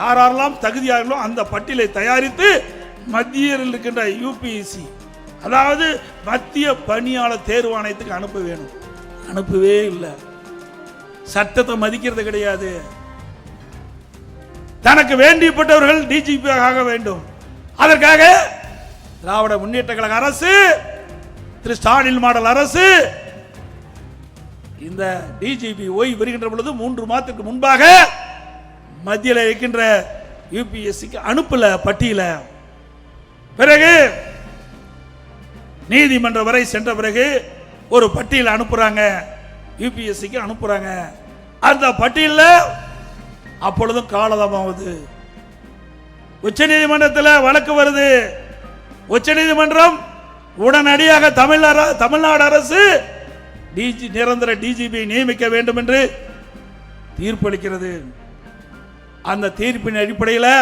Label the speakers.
Speaker 1: யாரெல்லாம் தகுதியார்களோ அந்த பட்டியலை தயாரித்து மத்தியில் இருக்கின்ற யூபிஎஸ்சி அதாவது மத்திய பணியாளர் தேர்வாணையத்துக்கு அனுப்ப வேணும். அனுப்பவே இல்லை. சட்டத்தை மதிக்கிறது கிடையாது. தனக்கு வேண்டியப்பட்டவர்கள் டிஜிபி ஆக வேண்டும். அதற்காக திராவிட முன்னேற்ற கழக அரசு திரு ஸ்டாலின் மாடல் அரசு இந்த டிஜிபி ஓய்வு பெறுகின்ற பொழுது மூன்று மாதத்துக்கு முன்பாக மத்தியில் இருக்கின்ற யூபிஎஸ்சிக்கு அனுப்பல பட்டியல. பிறகு நீதிமன்றம் வரை சென்ற பிறகு ஒரு பட்டியல் அனுப்புறாங்க. யூபிஎஸ்சிக்கு அனுப்புறாங்க. அந்த பட்டியலில் அப்பொழுதும் காலதாமமாகுது உச்ச நீதிமன்றத்தில் வழக்கு வருது. உச்ச நீதிமன்றம் உடனடியாக தமிழ் அர- தமிழ்நாடு அரசு டிஜி நிரந்தர டிஜிபியை நியமிக்க வேண்டும் என்று தீர்ப்பளிக்கிறது. அந்த தீர்ப்பின் அடிப்படையில்